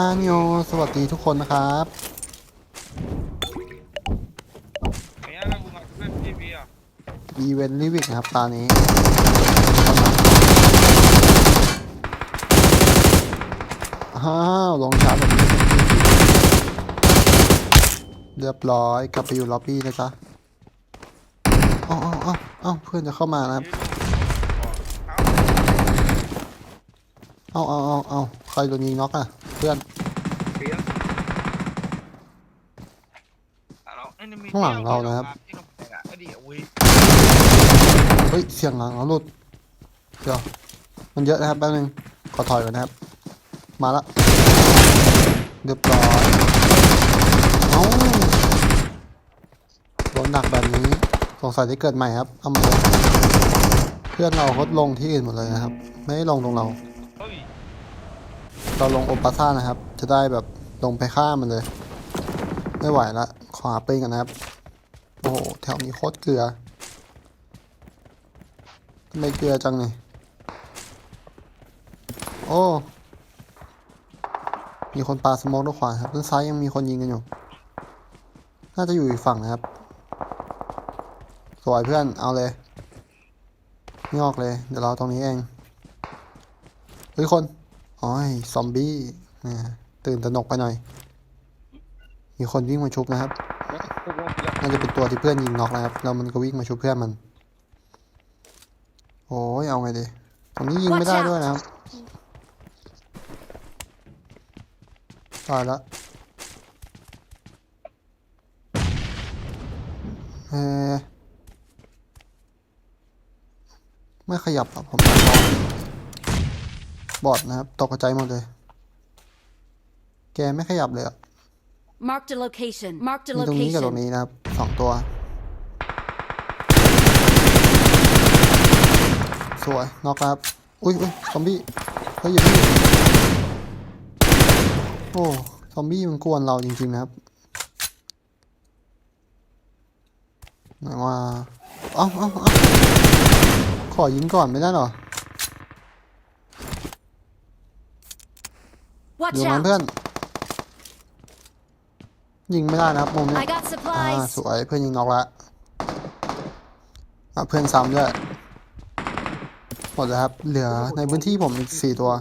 อานิโอสวัสดีทุกคนนะครับ Kayaknya bunga gue TV ya. อีเวนต์ลิวิกนะครับตอนนี้อ้าวลงช้าแบบนี้เรียบร้อยกลับไปอยู่ล็อบบี้นะจ๊ะเอ้าเอ้าเอ้าเอ้าเพื่อนจะเข้ามานะครับ Ini lu. Oh, tahu เอ้าเอ้าเอ้าเอ้าใครโดนยิงน็อกอะ เพื่อน dia. Kalau ini media Không hẳn đâu udah นะครับ mati, nó phải ngã đi, ui. เฮ้ยเสียงหลังเราหลุดเดี๋ยวมันเยอะนะครับแป๊บนึงขอถอยก่อนนะครับ มาละเรียบร้อยเอ้าโดนหนักแบบนี้สงสัยได้เกิดใหม่ครับเอามาเลยเพื่อนเราเขาลงที่อื่นหมดเลยนะครับ ไม่ได้ลงตรงเรา Ui, เราลงโอปาซ่านะครับ จะได้แบบลงไปฆ่ามันเลย ไม่ไหวละขอหาปืนกันนะครับ โอ้โห แถวนี้โคตรเกลือทำไมเกลือจังเนี่ยโอ้ มีคนปาสโมกด้วยขวาครับด้านซ้ายยังมีคนยิงกันอยู่ น่าจะอยู่อีกฝั่งนะครับ สวยเพื่อน เอาเลยนี่ออกเลย เดี๋ยวเราตรงนี้เองเฮ้ยคน อ๋อยซอมบี้นะตื่นตระหนกไปหน่อย มีคนวิ่งมาชุบนะครับ น่าจะเป็นตัวที่เพื่อนยิงน็อกนะครับ แล้วมันก็วิ่งมาชุบเพื่อนมัน โอ้ยเอาไงดีตรงนี้ยิงไม่ได้ด้วยนะครับตายละเออไม่ขยับอะผมตัดบอล บอดนะครับ ตกใจหมดเลย แกไม่ขยับเลยอะ Marked a location. Marked a มีตรงนี้กับตรง location. นี้นะครับสองตัว สวยน็อกครับ อุ้ยอุ้ยซอมบี้เฮ้ยอย่าพี่โอ้ซอมบี้มันกวนเราจริง ๆ นะครับไหนว่าเอ้าเอ้าเอ้าขอยิงก่อนไม่ได้เหรอ อ Watch ยู่นั้น out! เพื่อน ยิงไม่ได้นะครับมุมนี้ I got อ่า supplies. สวยเพื่อนยิงน็อกแล้วอะเพื่อนซ้ำด้วยหมดแล้วครับ เหลือในพื้นที่ผมอีกสี่ตัว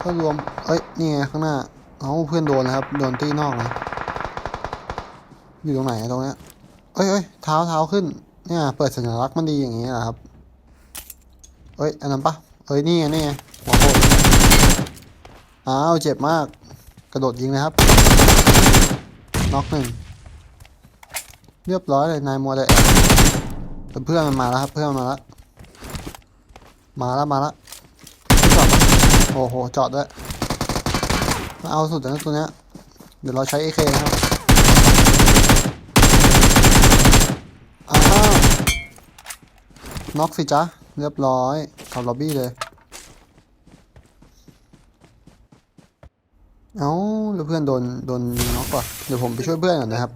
ถ้ารวม เอ้ย นี่ไงข้างหน้า เอาเพื่อนโดนนะครับ โดนตีนอกนะอยู่ตรงไหนอะตรงเนี้ยเอ้ยเอ้ยเท้าเท้าขึ้น เนี่ย เปิดสัญลักษณ์มันดีอย่างนี้นะครับ เอ้ย อันนั้นปะเอ้ย นี่ไงนี่ไงหัวโคตร อ้าวเจ็บมาก กระโดดยิงนะครับน็อกหนึ่งเรียบร้อยเลยนายมัวแต่แอบเพื่อนมันมาแล้วครับ เพื่อนมาแล้วมาแล้วมาแล้วจอดโอ้โหจอดด้วยมาเอาสุดนะตัวเนี้ยเดี๋ยวเราใช้ AK นะครับอ้าวน็อกสิจ๊ะเรียบร้อยเขับล็อบบี้เลย เอ้าแล้วเพื่อนโดนโดนยิงน็อกว่ะเดี๋ยวผมไปช่วยเพื่อนก่อนนะครับ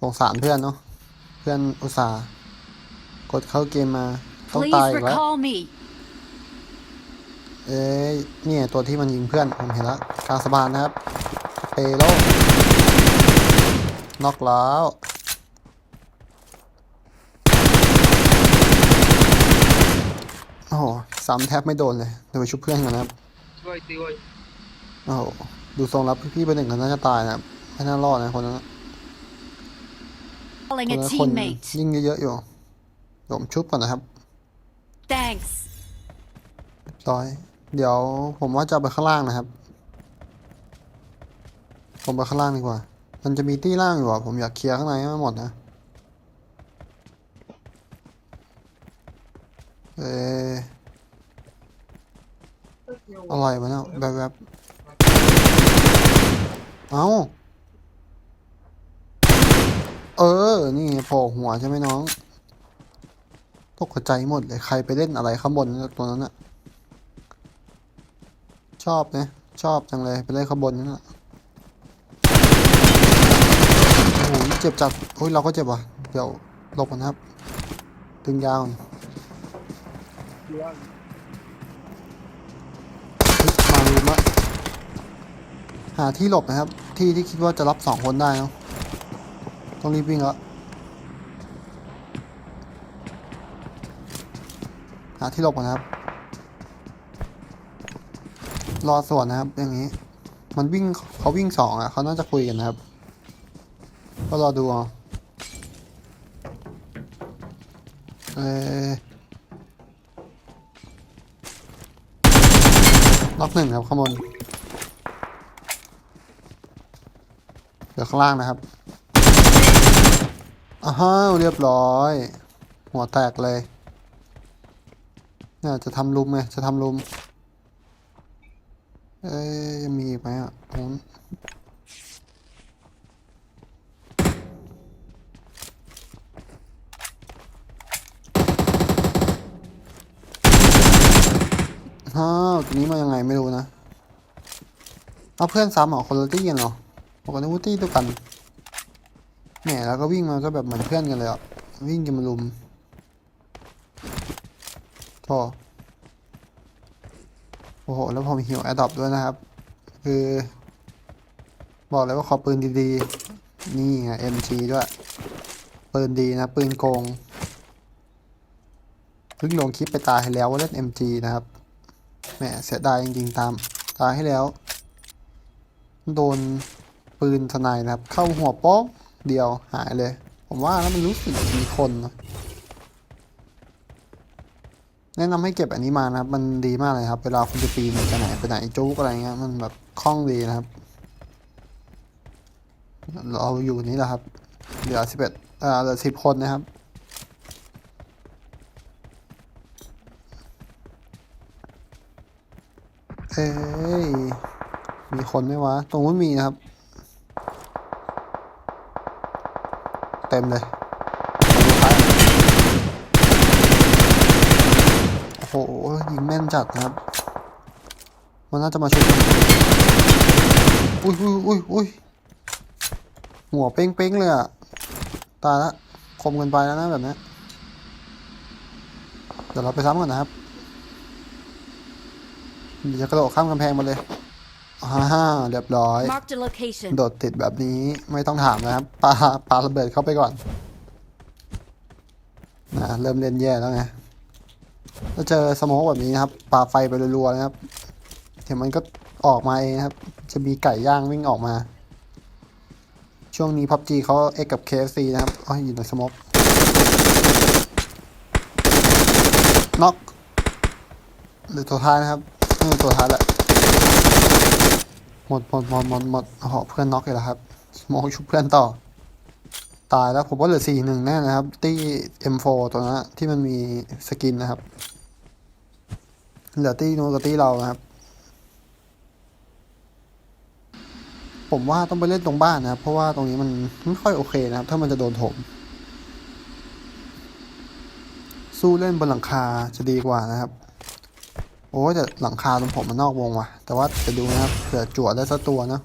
สงสารเพื่อนเนาะเพื่อนอุตส่าห์กดเข้าเกมมาต้อง Please ตายอีกแล้ว recall me. เอ้ยเนี่ยตัวที่มันยิงเพื่อนผมเห็นแล้วกลางสะพานนะครับเปโลน็อกแล้วโอ้โหซ้ำแทบไม่โดนเลยเดี๋ยวไปชุบเพื่อนก่อนนะครับ Ui, tí ui. โอ้โหดูทรงแล้วพี่ๆเป็นหนึ่งคนน่าจะตายนะครับไม่น่ารอดนะคนนั้นนะ Calling คน a นั้นคน teammate. ยิ่งเยอะๆอยู่เดี๋ยวผมชุบก่อนนะครับ Thanks. ร้อย เดี๋ยวผมว่าจะเอาไปข้างล่างนะครับ ผมไปข้างล่างดีกว่า มันจะมีที่ล่างอยู่อะ ผมอยากเคลียร์ข้างในให้มันหมดนะ เอออะไรวะเนี่ยแบบแบบๆ เอ้าเออ นี่ไงโผล่หัวใช่ไหมน้อง ตกใจหมดเลย ใครไปเล่นอะไรข้างบนตัวนั้นอะชอบนะชอบจังเลย ไปเล่นข้างบนนั่นแหละโอ้โหเจ็บจัดโอ้ยเราก็เจ็บว่ะ เดี๋ยวหลบกันะครับ ตึงยาวก่อนเฮ้ยมาหาที่หลบนะครับ ที่ที่คิดว่าจะรับสองคนได้เนะต้องรีบวิ่งแล้วหาที่หลบก่อนนะครับ รอส่วนนะครับ อย่างนี้ มันวิ่งเขาวิ่งสองอะเขาน่าจะคุยกันนะครับ ก็รอดูเอาเออล็อกหนึ่งครับข้างบน เดี๋ยวข้างล่างนะครับอ้าวเรียบร้อย หัวแตกเลยเนี่ยจะทำลุมไงจะทำลุม เอ้ยยังมีอีกไหมอะตรงนู้นอ้าวตัวนี้มายังไงไม่รู้นะ เอาเพื่อนซ้ำเหรอคนละตี้กันเหรอ กกันว่าตี้ตัวกันแหมแล้วก็วิ่งมาก็แบบเหมือนเพื่อนกันเลยอะ วิ่งกันมาลุมโธ่โอ้โห แล้วผมหิวแอดดอปด้วยนะครับ คือ บอกเลยว่าขอปืนดีๆ นี่ไง MG ด้วย ปืนดีนะ ปืนโกงเพิ่งลงคลิปไปตายให้แล้วว่าเล่น MG นะครับแหมเสียดายจริงๆตาม ตายให้แล้ว โดน ปืนทนายนะครับ เข้าหัวโป๊กเดียวหายเลย ผมว่าแล้วมันรู้สึกมีคนนะแนะนำให้เก็บอันนี้มานะครับ มันดีมากเลยครับ เวลาคุณจะปีนไปไหนไปไหนจุกอะไรเงี้ย มันแบบคล่องดีนะครับ เราอยู่นี่แหละครับ เหลือสิบเอ็ดอ่าเหลือสิบคนนะครับ เอ้ย มีคนไหมวะ ตรงนู้นมีนะครับ มเลยโอ้โหยิงแม่นจัดนะครับ มันน่าจะมาช่วยอุ้ยอุ้ยอุ้ยอุ้ยหัวเป้งเป้งๆเลยอะตายละคมเกันไปแล้วนะแบบนี้ เดี๋ยวเราไปซ้ำก่อนนะครับ เดี๋ยวจะกระโดดข้ามกำแพงมาเลย อ่าเรียบร้อย Marked a location. โดดติดแบบนี้ไม่ต้องถามนะครับปาปาระเบิดเข้าไปก่อนนะเริ่มเล่นแย่แล้วไงถ้าเจอสโมกแบบนี้นะครับปาไฟไปรัวๆนะครับเดี๋ยวมันก็ออกมาเองนะครับ จะมีไก่ย่างวิ่งออกมา ช่วงนี้พับจีเขาเอ็กกับ KFC นะครับอ๋ออยู่ในสโมกน็อกหรือตัวท้ายนะครับเออตัวท้ายแหละ หมดหมดหมดหมดหมดโอ้โหเพื่อนน็อกเลยแล้วครับมองชุบเพื่อนต่อ ตายแล้วผมว่าเหลือสี่หนึ่งแน่นะครับที่ M4 ตัวนั้นที่มันมีสกินนะครับ เหลือตี้นู้นกับตี้เรานะครับ ผมว่าต้องไปเล่นตรงบ้านนะครับ เพราะว่าตรงนี้มันไม่ค่อยโอเคนะครับ ถ้ามันจะโดนถม สู้เล่นบนหลังคาจะดีกว่านะครับ โอ้แต่หลังคาตรงผมมันนอกวงว่ะ แต่ว่าจะดูนะครับเผื่อจั่วได้สักตัวนะ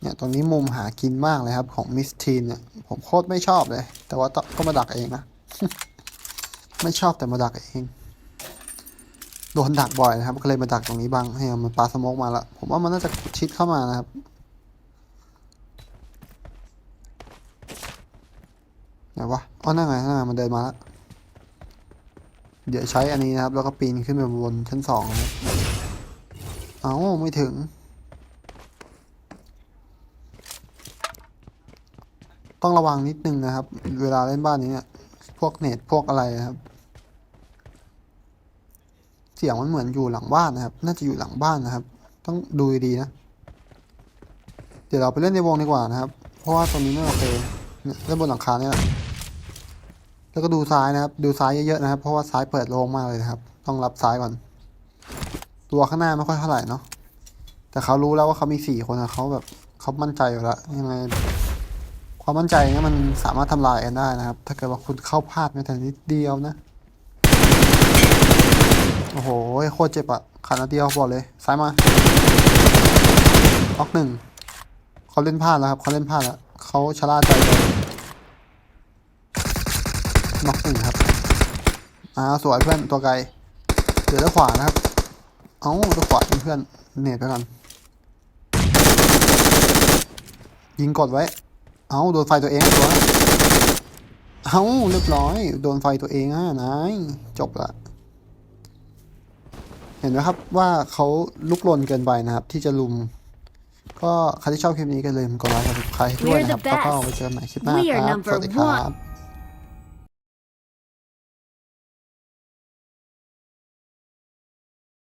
เนี่ยตรงนี้มุมหากินมากเลยครับ ของมิสทีนเนี่ยผมโคตรไม่ชอบเลย แต่ว่าก็มาดักเองนะ ไม่ชอบแต่มาดักเองโดนดักบ่อยนะครับ ก็เลยมาดักตรงนี้บ้างให้มันปลาสโมกมาละผมว่ามันน่าจะชิดเข้ามานะครับไหนวะอ๋อนั่นไงนั่นไงมันเดินมาแล้ว เดี๋ยวใช้อันนี้นะครับ แล้วก็ปีนขึ้นไปบนชั้นสองเอาไม่ถึง ต้องระวังนิดนึงนะครับ เวลาเล่นบ้านนี้เนี่ยพวกเน็ตพวกอะไรนะครับ เสียงมันเหมือนอยู่หลังบ้านนะครับ น่าจะอยู่หลังบ้านนะครับ ต้องดูดีๆนะ เดี๋ยวเราไปเล่นในวงดีกว่านะครับ เพราะว่าตรงนี้ไม่โอเคเนี่ยเล่นบนหลังคาเนี่ย แล้วก็ดูซ้ายนะครับ ดูซ้ายเยอะๆนะครับ เพราะว่าซ้ายเปิดโล่งมากเลยนะครับ ต้องรับซ้ายก่อน ตัวข้างหน้าไม่ค่อยเท่าไหร่เนาะ แต่เขารู้แล้วว่าเขามีสี่คนนะเขาแบบเขามั่นใจอยู่แล้วยังไง ความมั่นใจเนี่ยมันสามารถทำลายกันได้นะครับ ถ้าเกิดว่าคุณเข้าพลาดแม้แต่นิดเดียวนะ โอ้โห โคตรเจ็บอะขาดนัดเดียวบอกเลย ซ้ายมาออกหนึ่งเขาเล่นพลาดแล้วครับเขาเล่นพลาดแล้วเขาชะล่าใจเลย น็อกหนึ่งครับอ้าวสวยเพื่อนตัวไกลเดี๋ยวด้านขวานะครับ เอ้าด้านขวาเป็นเพื่อนเนตไปก่อนยิงกดไว้ เอาโดนไฟตัวเองตัวเอาเรียบร้อย โดนไฟตัวเองอะนายจบละเห็นไหมครับว่าเขาลุกลนเกินไปนะครับ ที่จะลุม ก็ใครที่ชอบคลิปนี้ก็เลยกดไลค์กดติดตามด้วยนะครับแล้วก็ไว้เจอกันใหม่คลิปหน้าครับสวัสดีครับ